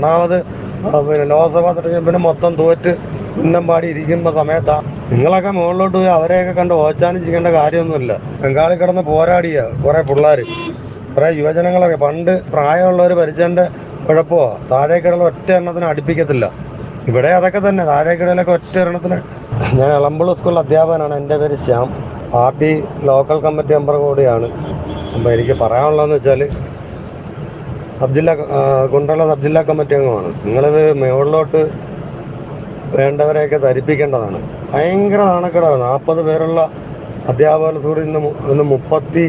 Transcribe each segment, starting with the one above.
ഒന്നാമത് പിന്നെ ലോക്സഭാ തെരഞ്ഞെടുപ്പിന് മൊത്തം തോറ്റ് പാടി ഇരിക്കുന്ന സമയത്താണ് നിങ്ങളൊക്കെ മുകളിലോട്ട് പോയി അവരെയൊക്കെ കണ്ട് ഓച്ചാനും ചെയ്യേണ്ട കാര്യമൊന്നുമില്ല. ബംഗാളിൽ കിടന്ന് പോരാടിയ കുറെ പിള്ളേർ കുറെ യുവജനങ്ങളൊക്കെ. പണ്ട് പ്രായമുള്ളവർ ഭരിച്ചതിന്റെ കുഴപ്പമോ? താഴേക്കിടയിൽ ഒറ്റ എണ്ണത്തിന് അടുപ്പിക്കത്തില്ല. ഇവിടെ അതൊക്കെ തന്നെ. താഴേക്കിടയിലൊക്കെ ഒറ്റ എണ്ണത്തിന്. ഞാൻ എളമ്പുള്ള സ്കൂളിൽ അധ്യാപകനാണ്. എന്റെ പേര് Shyam. Party local committee member കൂടിയാണ്. അപ്പോൾ എനിക്ക് പറയാനുള്ളതെന്ന് വെച്ചാൽ സബ് ജില്ലാ അബ്ദുല്ല സബ് ജില്ലാ കമ്മിറ്റി അംഗമാണ്. നിങ്ങളിത് മുകളിലോട്ട് വേണ്ടവരെയൊക്കെ ധരിപ്പിക്കേണ്ടതാണ്. ഭയങ്കര നാണക്കേടാണ്. നാൽപ്പത് പേരുള്ള അധ്യാപകർ കൂടി ഇന്ന് മുപ്പത്തി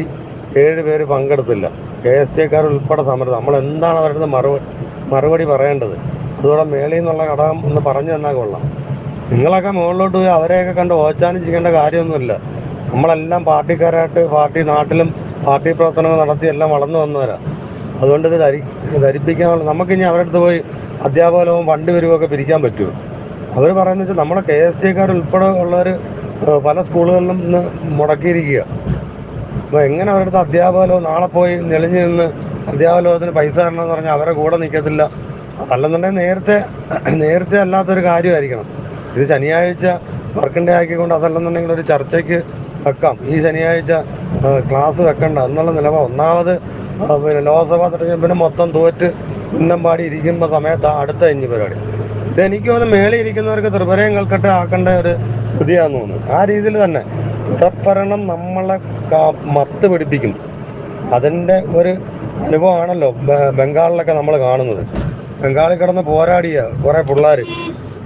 ഏഴ് പേര് പങ്കെടുത്തില്ല. കെ എസ് ടിക്കാർ ഉൾപ്പെടെ സമരം. നമ്മൾ എന്താണ് അവരുടെ മറുപടി മറുപടി പറയേണ്ടത്? അതുകൂടെ മേളിൽ നിന്നുള്ള ഘടകം ഒന്ന് പറഞ്ഞു തന്നാൽ കൊള്ളാം. നിങ്ങളൊക്കെ മുകളിലോട്ട് പോയി അവരെയൊക്കെ കണ്ട് ഓച്ചാനും ചെയ്യേണ്ട കാര്യമൊന്നുമില്ല. നമ്മളെല്ലാം പാർട്ടിക്കാരായിട്ട് പാർട്ടി നാട്ടിലും പാർട്ടി പ്രവർത്തനങ്ങൾ നടത്തി എല്ലാം വളർന്നു വന്നവരാ. അതുകൊണ്ട് ഇത് ധരി ധരിപ്പിക്കാനുള്ള നമുക്കിനി അവരുടെ അടുത്ത് പോയി അധ്യാപകലവും ഫണ്ട് വരുമൊക്കെ പിരിക്കാൻ പറ്റുമോ? അവർ പറയുന്നത് വെച്ചാൽ നമ്മുടെ കെ എസ് ടിക്കാർ ഉൾപ്പെടെ ഉള്ളവർ പല സ്കൂളുകളിലും ഇന്ന് മുടക്കിയിരിക്കുക. അപ്പോൾ എങ്ങനെ അവരുടെ അടുത്ത് അധ്യാപകലോ നാളെ പോയി നെളിഞ്ഞ് നിന്ന് അധ്യാപകലോകത്തിന് പൈസ തരണമെന്ന് പറഞ്ഞാൽ അവരെ കൂടെ നിൽക്കത്തില്ല അല്ലെന്നുണ്ടെങ്കിൽ നേരത്തെ നേരത്തെ അല്ലാത്തൊരു കാര്യമായിരിക്കണം. ഇത് ശനിയാഴ്ച വർക്കിന്റെ ആക്കിക്കൊണ്ട് അതല്ലെന്നുണ്ടെങ്കിൽ ഒരു ചർച്ചയ്ക്ക് വെക്കാം. ഈ ശനിയാഴ്ച ക്ലാസ് വെക്കണ്ട എന്നുള്ള നിലപാട് ഒന്നാമത് പിന്നെ ലോക്സഭാ തെരഞ്ഞെടുപ്പിന് മൊത്തം തോറ്റ് ഉന്നമ്പാടി ഇരിക്കുന്ന സമയത്താണ് അടുത്ത ഇഞ്ഞി പരിപാടി. ഇത് എനിക്ക് തോന്നുന്നു മേളിൽ ഇരിക്കുന്നവർക്ക് ത്രിപുരയും കൽക്കട്ട ആക്കേണ്ട ഒരു സ്ഥിതിയാന്ന് തോന്നുന്നു. ആ രീതിയിൽ തന്നെ തുടർഭരണം നമ്മളെ മത്ത് പിടിപ്പിക്കും. അതിന്റെ ഒരു അനുഭവമാണല്ലോ ബംഗാളിലൊക്കെ നമ്മൾ കാണുന്നത്. ബംഗാളിൽ കിടന്ന് പോരാടിയ കുറേ പിള്ളേർ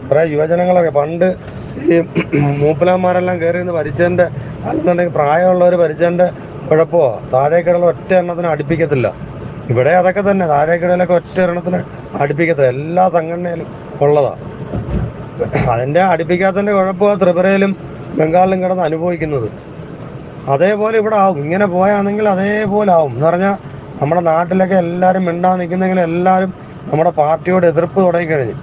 കുറേ യുവജനങ്ങളൊക്കെ പണ്ട് ഈ മൂപ്പലാന്മാരെല്ലാം കയറി നിന്ന് ഭരിച്ചതിന്റെ അല്ലെന്നുണ്ടെങ്കിൽ പ്രായമുള്ളവർ ഭരിച്ചതിന്റെ കുഴപ്പമോ? താഴേക്കിടയിൽ ഒറ്റ എണ്ണത്തിന് അടുപ്പിക്കത്തില്ല. ഇവിടെ അതൊക്കെ തന്നെ താഴേക്കിടയിലൊക്കെ ഒറ്റ എണ്ണത്തിന് അടുപ്പിക്കത്തില്ല. എല്ലാ സംഘടനയിലും ഉള്ളതാ. അതിന്റെ അടുപ്പിക്കാത്തതിന്റെ കുഴപ്പമാണ് ത്രിപുരയിലും ബംഗാളിലും കിടന്ന് അനുഭവിക്കുന്നത്. അതേപോലെ ഇവിടെ ആവും. ഇങ്ങനെ പോയാണെങ്കിൽ അതേപോലെ ആവും. എന്ന് പറഞ്ഞാൽ നമ്മുടെ നാട്ടിലൊക്കെ എല്ലാവരും മിണ്ടാൻ നിൽക്കുന്നെങ്കിൽ എല്ലാവരും നമ്മുടെ പാർട്ടിയോട് എതിർപ്പ് തുടങ്ങിക്കഴിഞ്ഞു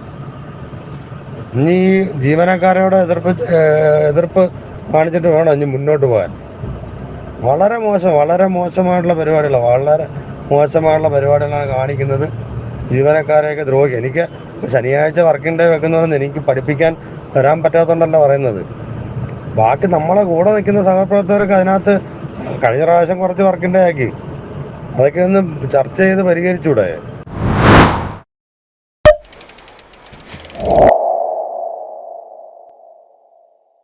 ഇനി ജീവനക്കാരോട് എതിർപ്പ് എതിർപ്പ് കാണിച്ചിട്ട് വേണം ഇനി മുന്നോട്ട് പോകാൻ. വളരെ മോശം വളരെ മോശമായിട്ടുള്ള പരിപാടികളാണ് വളരെ മോശമായിട്ടുള്ള പരിപാടികളാണ് കാണിക്കുന്നത്. ജീവനക്കാരെയൊക്കെ ദ്രോഹിക്കുക. എനിക്ക് ശനിയാഴ്ച വർക്കിംഗ് ഡേ വെക്കുന്നതെന്ന് എനിക്ക് പഠിപ്പിക്കാൻ വരാൻ പറ്റാത്തതുകൊണ്ടല്ല പറയുന്നത്. ബാക്കി നമ്മളെ കൂടെ നിൽക്കുന്ന സഹപ്രവർത്തകർക്ക് അതിനകത്ത് കഴിഞ്ഞ പ്രാവശ്യം കുറച്ച് വർക്കിംഗ് ഡേ ആക്കി. അതൊക്കെ ഒന്ന് ചർച്ച ചെയ്ത് പരിഹരിച്ചൂടെ?